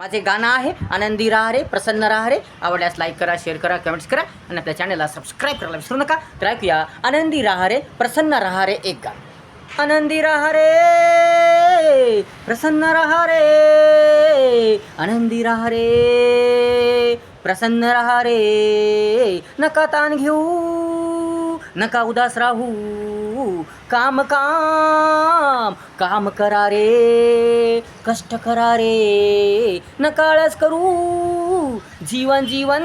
माझे गाणं आहे आनंदी राहा रे प्रसन्न राहा रे. आवडल्यास लाईक करा शेअर करा कमेंट्स करा आणि आपल्या चॅनलला सबस्क्राईब करायला विसरू नका. तर ऐकूया आनंदी राहा रे प्रसन्न राहा रे एक गाणं. आनंदी राहा रे प्रसन्न राहा रे. आनंदी राहा रे प्रसन्न राहा रे. नका ताण घेऊ नका उदास राहू. काम काम काम करा रे कष्ट करा रे. नकाळच करू. जीवन जीवन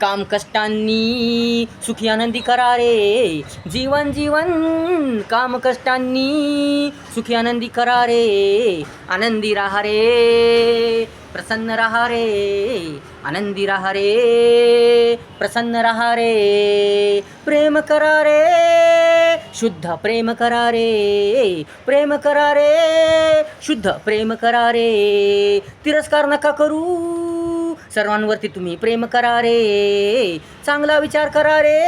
काम कष्टांनी सुखी आनंदी करा रे. जीवन जीवन काम कष्टांनी सुखी आनंदी करा रे. आनंदी राहा रे प्रसन्न राहा रे. आनंदी राहा रे प्रसन्न राहा रे. प्रेम करा रे. शुद्ध प्रेम करा रे. प्रेम करा रे. शुद्ध प्रेम करा रे. तिरस्कार नका करू. सर्वांवरती तुम्ही प्रेम करा रे. चांगला विचार करा रे.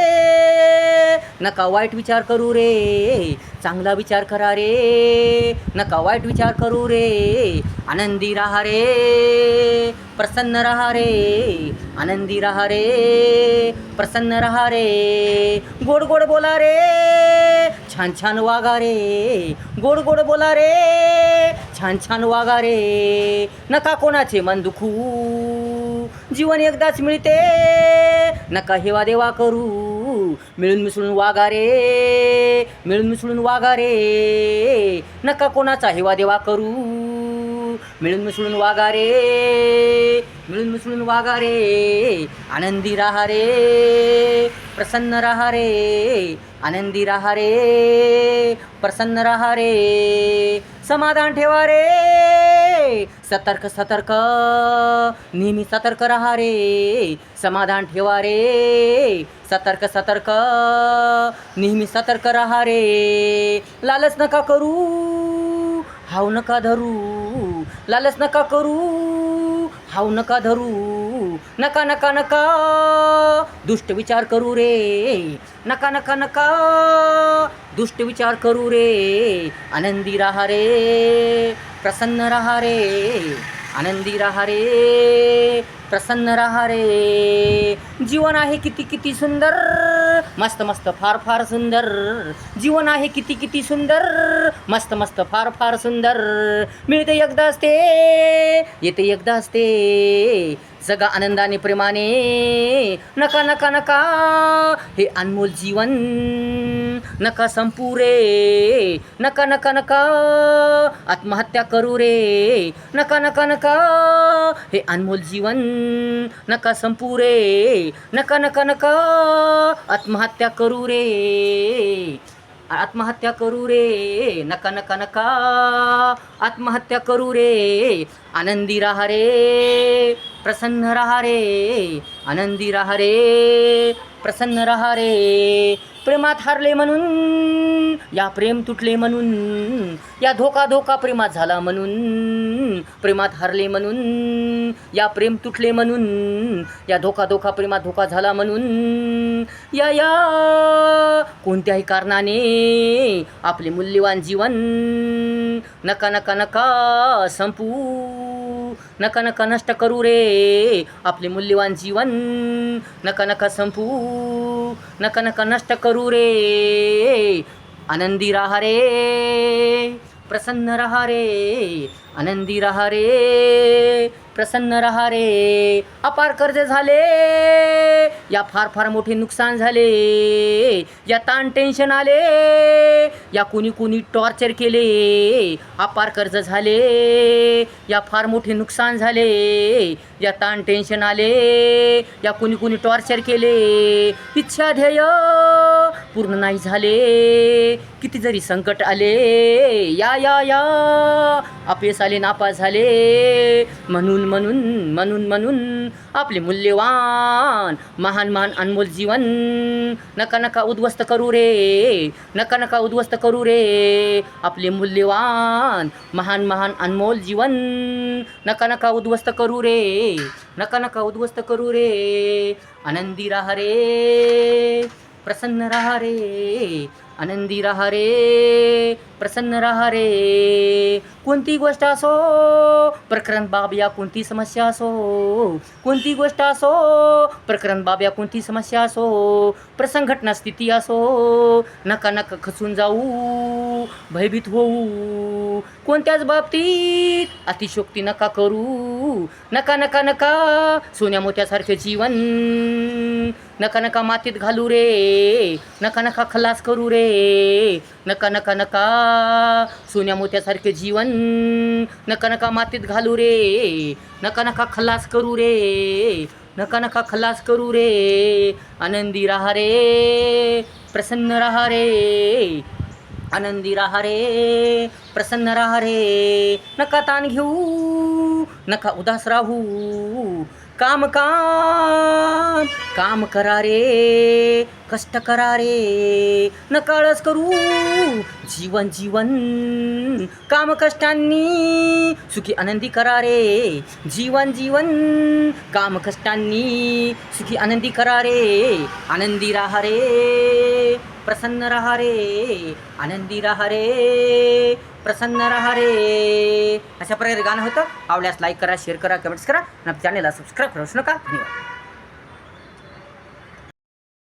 नका वाईट विचार करू रे. चांगला विचार करा रे. नका वाईट विचार करू रे. आनंदी राहा रे. प्रसन्न राहा रे. आनंदी राहा रे. प्रसन्न राहा रे. गोड गोड बोला रे. छान छान वागा रे. गोड गोड बोला रे. छान छान वागा रे. नका कोणाचे मन दुखू. जीवन एकदाच मिळते. नका हेवा देवा करू. मिळून मिसळून वागा रे. मिळून मिसळून वागा रे. नका कोणाचा हेवा देवा करू. मिळून मिसळून वागा रे. मिळून मिसळून वागा रे. आनंदी राहा रे. प्रसन्न राहा रे. आनंदी राहा रे. प्रसन्न राहा रे. समाधान ठेवा रे. सतर्क सतर्क. नेहमी सतर्क राहा रे. समाधान ठेवा रे. सतर्क सतर्क. नेहमी सतर्क राहा रे. लालच नका करू. हाव नका धरू. लालच नका करू हाव नका धरू नका नका नका दुष्ट विचार करू रे नका नका नका दुष्ट विचार करू रे आनंदी राहा रे प्रसन्न राहा रे. आनंदी राहा रे प्रसन्न राहा रे जीवन आहे किती किती सुंदर मस्त मस्त फार फार सुंदर. जीवन आहे किती किती सुंदर मस्त मस्त फार फार सुंदर. मिळते एकदा असते येते एकदा असते. जगा आनंदाने प्रेमाने नका नका नका. हे अनमोल जीवन नका संपू रे. नका नका नका. आत्महत्या करू रे. नका नका नका. हे अनमोल जीवन नका संपू रे. नका नका नका. आत्महत्या करू रे. आत्महत्या करू रे नका नका नका. आत्महत्या करू रे आनंदी राहा रे प्रसन्न राहा रे आनंदी राहा रे प्रसन्न राहा रे. प्रेमात हारले म्हणून या प्रेम तुटले म्हणून या धोका धोका प्रेमात झाला म्हणून प्रेमात हारले म्हणून या प्रेम तुटले म्हणून या धोका धोका प्रेमात धोका झाला म्हणून या या कोणत्याही कारणाने आपले मूल्यवान जीवन नका नका नका संपू नका नका नष्ट करू रे. आपले मूल्यवान जीवन नका नका संपू. नक नक नष्ट करू रे. आनंदी राहा रे. प्रसन्न रहा रे आनंदी रहा रे प्रसन्न रहा रे अपार कर्ज झाले या फार फार मोठे नुकसान झाले. या ताण टेन्शन आले या कुणी कुणी टॉर्चर केले. अपार कर्ज झाले या फार मोठे नुकसान झाले. या ताण टेन्शन आले या कुणी कुणी टॉर्चर केले. इच्छा ध्येय पूर्ण नाही झाले. किती जरी संकट आले या या या. अपयश आले नापास झाले. म्हणून म्हणून म्हणून म्हणून आपले मूल्यवान महान महान अनमोल जीवन नका नका उद्ध्वस्त करू रे. नका नका उद्ध्वस्त करू रे. आपले मूल्यवान महान महान अनमोल जीवन नका नका उद्ध्वस्त करू रे. नका नका उद्ध्वस्त करू रे. आनंदी राहा रे. प्रसन्न राहा रे आनंदी राहा रे। प्रसन्न राहा रे। कोणती गोष्ट असो प्रकरण बाब या कोणती समस्या असो कोणती गोष्ट असो प्रकरण बाब या कोणती समस्या असो प्रसंग घटना स्थिती असो नका नका खचून जाऊ भयभीत होऊ कोणत्याच बाबतीत अतिशोक्ती नका करू नका नका नका सोन्या मोत्यासारखे जीवन नका नका मातीत घालू रे नका नका खलास करू रे नका नका नका सोन्या मोत्यासारखे जीवन. नका नका मातीत घालू रे. नका नका खलास करू रे. नका नका खलास करू रे. आनंदी राहा रे. प्रसन्न राहा रे. आनंदी राहा रे. प्रसन्न राहा रे. नका ताण घेऊ. नका उदास राहू. काम काम काम करा रे कष्ट करा रे नका करू. जीवन जीवन काम कष्टांनी सुखी आनंदी करा रे जीवन जीवन काम कष्टांनी सुखी आनंदी करा रे आनंदी राहा रे प्रसन्न रहा रे आनंदी रहा रे प्रसन्न रहा रे अशा प्रकारे गाणं होतं. आवडल्यास लाईक करा शेअर करा कमेंट्स करा. आणि चॅनलला सबस्क्राईब करू नका. धन्यवाद.